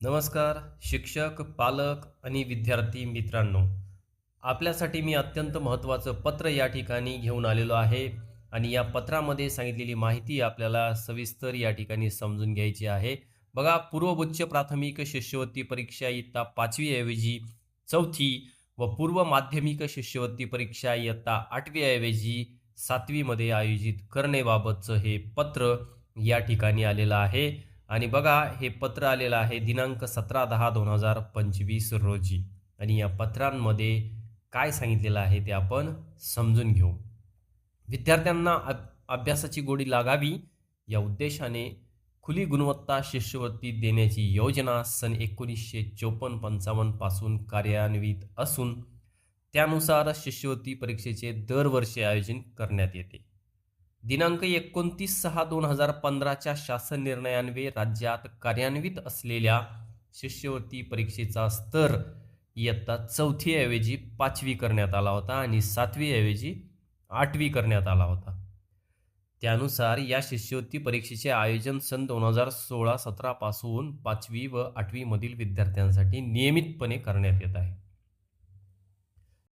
नमस्कार शिक्षक पालक आणि विद्यार्थी मित्रांनो. आपल्यासाठी मी अत्यंत महत्त्वाचं पत्र या ठिकाणी घेऊन आलेलो आहे आणि या पत्रामध्ये सांगितलेली माहिती आपल्याला सविस्तर या ठिकाणी समजून घ्यायची आहे. बघा पूर्वोच्च प्राथमिक शिष्यवृत्ती परीक्षा इयत्ता पाचवीऐवजी चौथी व पूर्व माध्यमिक शिष्यवृत्ती परीक्षा इयत्ता आठवीऐवजी सातवीमध्ये आयोजित करण्याबाबतचं हे पत्र या ठिकाणी आलेलं आहे. आणि बघा हे पत्र आलेलं आहे दिनांक सतरा दहा दोन हजार पंचवीस रोजी. आणि या पत्रांमध्ये काय सांगितलेलं आहे ते आपण समजून घेऊ. विद्यार्थ्यांना अभ्यासाची गोडी लागावी या उद्देशाने खुली गुणवत्ता शिष्यवृत्ती देण्याची योजना सन एकोणीसशे चोपन्न पंचावन्नपासून कार्यान्वित असून त्यानुसार शिष्यवृत्ती परीक्षेचे दरवर्षी आयोजन करण्यात येते. दिनांक एकोणतीस सहा दोन हजार पंधराच्या शासन निर्णयान्वये राज्यात कार्यान्वित असलेल्या शिष्यवृत्ती परीक्षेचा स्तर इयत्ता चौथीऐवजी पाचवी करण्यात आला होता आणि सातवीऐवजी आठवी करण्यात आला होता. त्यानुसार या शिष्यवृत्ती परीक्षेचे आयोजन सन दोन हजार सोळा सतरापासून पाचवी व आठवीमधील विद्यार्थ्यांसाठी नियमितपणे करण्यात येत आहे.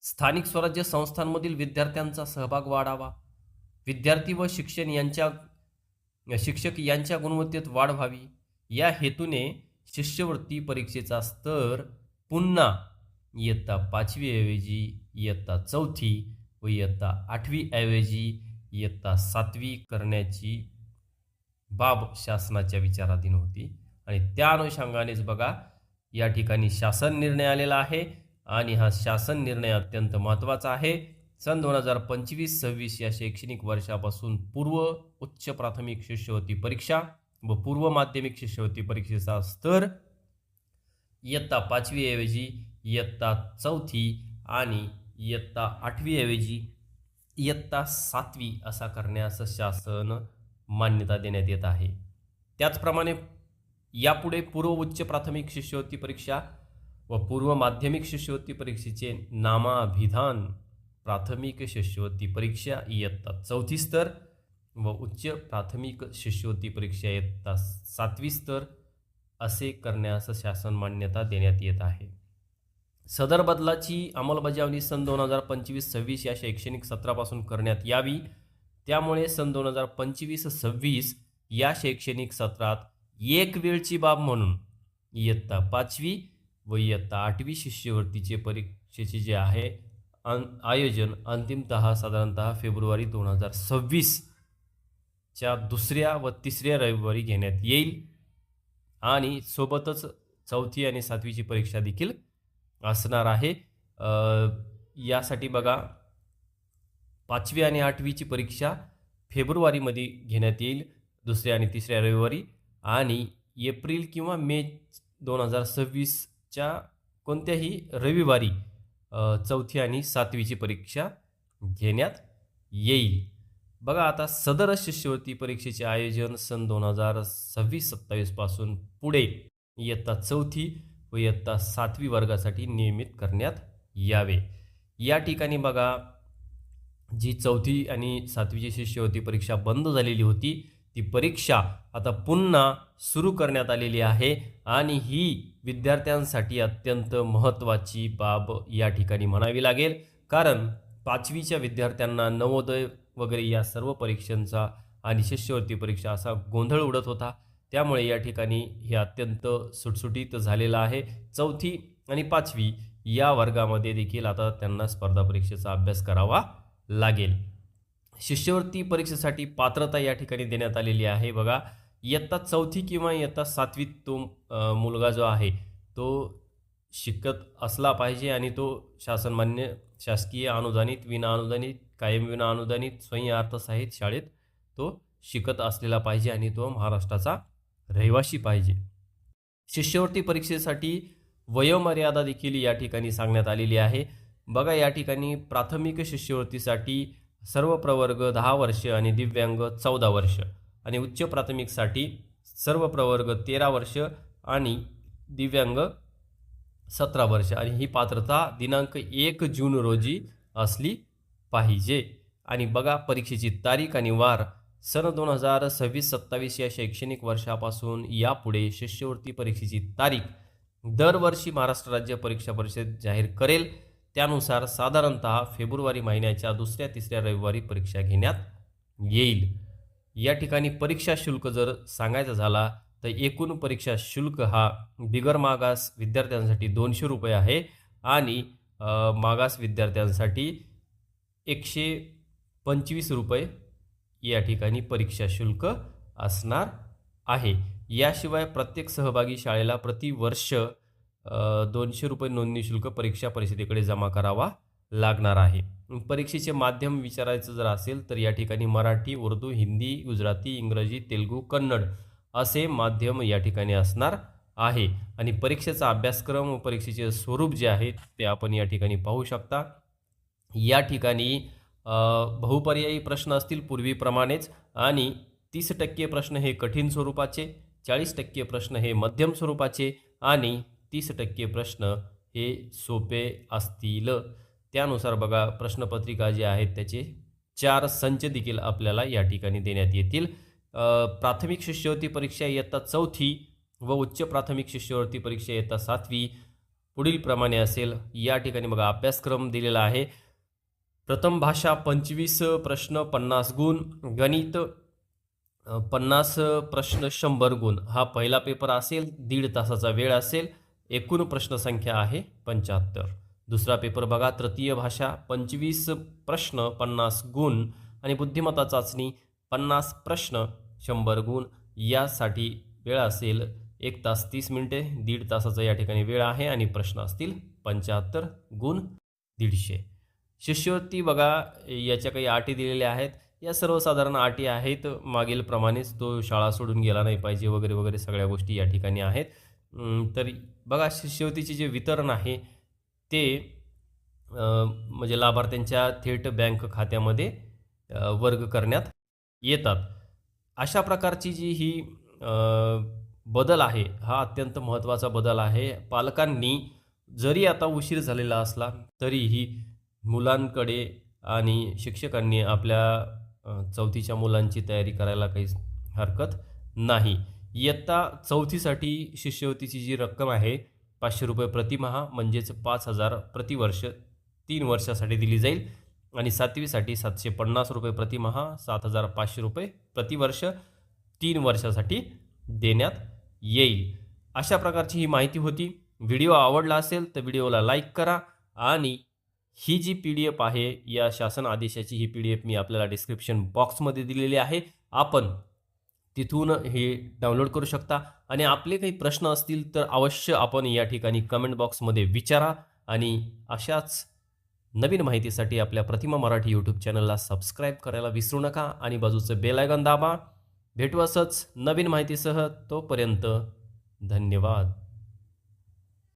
स्थानिक स्वराज्य संस्थांमधील विद्यार्थ्यांचा सहभाग वाढावा. विद्यार्थी व शिक्षण यांच्या शिक्षक यांच्या गुणवत्तेत वाढ व्हावी. या हेतूने शिष्यवृत्ती परीक्षेचा स्तर पुन्हा इयत्ता पाचवीऐवजी इयत्ता चौथी व इयत्ता आठवीऐवजी इयत्ता सातवी करण्याची बाब शासनाच्या विचाराधीन होती. आणि त्या अनुषंगानेच बघा या ठिकाणी शासन निर्णय आलेला आहे आणि हा शासन निर्णय अत्यंत महत्त्वाचा आहे. सन दोन हजार पंचवीस सव्वीस या शैक्षणिक वर्षापासून पूर्व उच्च प्राथमिक शिष्यवृत्ती परीक्षा व पूर्व माध्यमिक शिष्यवृत्ती परीक्षेचा स्तर इयत्ता पाचवीऐवजी इयत्ता चौथी आणि इयत्ता आठवीऐवजी इयत्ता सातवी असा करण्यास शासन मान्यता देण्यात येत आहे. त्याचप्रमाणे यापुढे पूर्व उच्च प्राथमिक शिष्यवृत्ती परीक्षा व पूर्व माध्यमिक शिष्यवृत्ती परीक्षेचे नामाभिधान प्राथमिक शिष्यवृत्ती परीक्षा इयत्ता. चौथी स्तर व उच्च प्राथमिक शिष्यवृत्ती परीक्षा इयत्ता. सातवी स्तर असे करण्यास शासन मान्यता देण्यात येत आहे. सदर बदलाची अंमलबजावणी सन दोन हजार पंचवीस सव्वीस या शैक्षणिक सत्रापासून करण्यात यावी. त्यामुळे सन दोन हजार पंचवीस सव्वीस या शैक्षणिक सत्रात एक वेळची बाब म्हणून इयत्ता पाचवी व इयत्ता आठवी शिष्यवृत्तीचे परीक्षेचे जे आहे अन आयोजन अंतिमत साधारणतः फेब्रुवारी दोन हजार सव्वीसच्या दुसऱ्या व तिसऱ्या रविवारी घेण्यात येईल. आणि सोबतच चौथी आणि सातवीची परीक्षा देखील असणार आहे. यासाठी बघा पाचवी आणि आठवीची परीक्षा फेब्रुवारीमध्ये घेण्यात येईल दुसऱ्या आणि तिसऱ्या रविवारी. आणि एप्रिल किंवा मे दोन हजार सव्वीसच्या कोणत्याही रविवारी चौथी आणि सातवीची परीक्षा घेण्यात येईल. बघा आता सदर शिष्यवृत्ती परीक्षेचे आयोजन सन दोन हजार सव्वीस सत्तावीसपासून पुढे इयत्ता चौथी व इयत्ता सातवी वर्गासाठी नियमित करण्यात यावे. या ठिकाणी बघा जी चौथी आणि सातवीची शिष्यवृत्ती परीक्षा बंद झालेली होती ती परीक्षा आता पुन्हा सुरू करण्यात आलेली आहे आणि ही विद्यार्थ्यांसाठी अत्यंत महत्त्वाची बाब या ठिकाणी म्हणावी लागेल. कारण पाचवीच्या विद्यार्थ्यांना नवोदय वगैरे या सर्व परीक्षांचा आणि शिष्यवृत्ती परीक्षा असा गोंधळ उडत होता. त्यामुळे या ठिकाणी हे अत्यंत सुटसुटीत झालेलं आहे. चौथी आणि पाचवी या वर्गामध्ये देखील आता त्यांना स्पर्धा परीक्षेचा अभ्यास करावा लागेल. शिष्यवृत्ती परीक्षेसाठी पात्रता या ठिकाणी देण्यात आलेली आहे. बघा इयत्ता चौथी किंवा इयत्ता सातवीत तो मुलगा जो आहे तो शिकत असला पाहिजे आणि तो शासनमान्य शासकीय अनुदानित विनाअनुदानित कायम विनाअनुदानित स्वयं अर्थसाहित शाळेत तो शिकत असलेला पाहिजे आणि तो महाराष्ट्राचा रहिवासी पाहिजे. शिष्यवृत्ती परीक्षेसाठी वयोमर्यादा देखील या ठिकाणी सांगण्यात आलेली आहे. बघा या ठिकाणी प्राथमिक शिष्यवृत्तीसाठी सर्व प्रवर्ग दहा वर्ष आणि दिव्यांग चौदा वर्ष. आणि उच्च प्राथमिकसाठी सर्व प्रवर्ग तेरा वर्ष आणि दिव्यांग सतरा वर्ष. आणि ही पात्रता दिनांक एक जून रोजी असली पाहिजे. आणि बघा परीक्षेची तारीख आणि वार. सन दोन हजार सव्वीस सत्तावीस या शैक्षणिक वर्षापासून यापुढे शिष्यवृत्ती परीक्षेची तारीख दरवर्षी महाराष्ट्र राज्य परीक्षा परिषद जाहीर करेल. त्यानुसार साधारणत फेब्रुवारी महिन्याच्या दुसऱ्या तिसऱ्या रविवारी परीक्षा घेण्यात येईल. या ठिकाणी परीक्षा शुल्क जर सांगायचा झाला तर एकूण परीक्षा शुल्क हा बिगर मागास विद्यार्थ्यांसाठी दोनशे रुपये आहे आणि मागास विद्यार्थ्यांसाठी एकशे पंचवीस रुपये या ठिकाणी परीक्षा शुल्क असणार आहे. याशिवाय प्रत्येक सहभागी शाळेला प्रतिवर्ष दोनशे रुपये नोंदणी शुल्क परीक्षा परिषदेकडे जमा करावा लागणार आहे. परीक्षेचे माध्यम विचारायचं जर असेल तर या ठिकाणी मराठी उर्दू हिंदी गुजराती इंग्रजी तेलुगू कन्नड असे माध्यम या ठिकाणी असणार आहे. आणि परीक्षेचा अभ्यासक्रम व परीक्षेचे स्वरूप जे आहे ते आपण या ठिकाणी पाहू शकता. या ठिकाणी बहुपर्यायी प्रश्न असतील पूर्वीप्रमाणेच आणि तीस टक्के प्रश्न हे कठीण स्वरूपाचे चाळीस टक्के प्रश्न हे मध्यम स्वरूपाचे आणि तीस टक्के प्रश्न हे सोपे असतील. त्यानुसार बघा प्रश्नपत्रिका जे आहेत त्याचे चार संच देखील आपल्याला या ठिकाणी देण्यात येतील. प्राथमिक शिष्यवृत्ती परीक्षा इयत्ता चौथी व उच्च प्राथमिक शिष्यवृत्ती परीक्षा इयत्ता सातवी पुढील प्रमाणे असेल. या ठिकाणी बघा अभ्यासक्रम दिलेला आहे. प्रथम भाषा पंचवीस प्रश्न पन्नास गुण गणित पन्नास प्रश्न शंभर गुण. हा पहिला पेपर असेल दीड तासाचा वेळ असेल. एकूण प्रश्नसंख्या आहे पंच्याहत्तर. दुसरा पेपर बघा तृतीय भाषा पंचवीस प्रश्न पन्नास गुण आणि बुद्धिमत्ता चाचणी पन्नास प्रश्न शंभर गुण. यासाठी वेळ असेल एक तास तीस मिनिटे दीड तासाचा या ठिकाणी वेळ आहे आणि प्रश्न असतील पंच्याहत्तर गुण दीडशे. शिष्यवृत्ती बघा याच्या काही अटी दिलेल्या आहेत. या सर्वसाधारण अटी आहेत मागील प्रमाणेच तो शाळा सोडून गेला नाही पाहिजे वगैरे वगैरे सगळ्या गोष्टी या ठिकाणी आहेत. तर बघा शिष्यवृत्तीचे जे वितरण आहे ते म्हणजे लाभार्थ्यांच्या थेट बँक खात्यामध्ये वर्ग करण्यात येतात. अशा प्रकारची जी ही बदल आहे हा अत्यंत महत्त्वाचा बदल आहे. पालकांनी जरी आता उशीर झालेला असला तरीही मुलांकडे आणि शिक्षकांनी आपल्या चौथीच्या मुलांची तयारी करायला काही हरकत नाही. इयत्ता चौथीसाठी शिष्यवृत्तीची जी रक्कम आहे पाचशे रुपये प्रतिमहा म्हणजेच पाच हजार प्रतिवर्ष तीन वर्षासाठी दिली जाईल. आणि सातवीसाठी सातशे पन्नास रुपये प्रतिमहा सात हजार पाचशे रुपये प्रतिवर्ष तीन वर्षासाठी देण्यात येईल. अशा प्रकारची ही माहिती होती. व्हिडिओ आवडला असेल तर व्हिडिओला लाईक करा आणि ही जी पी डी एफ आहे या शासन आदेशाची ही पी डी एफ मी आपल्याला डिस्क्रिप्शन बॉक्समध्ये दिलेली आहे. आपण तिथून हे डाउनलोड करू शकता. आणि आपले काही प्रश्न असतील तर अवश्य आपण या ठिकाणी कमेंट बॉक्समध्ये विचारा. आणि अशाच नवीन माहितीसाठी आपल्या प्रतिमा मराठी यूट्यूब चॅनलला सबस्क्राईब करायला विसरू नका. आणि बाजूचं बेलायकन दाबा. भेटू असंच नवीन माहितीसह तोपर्यंत धन्यवाद.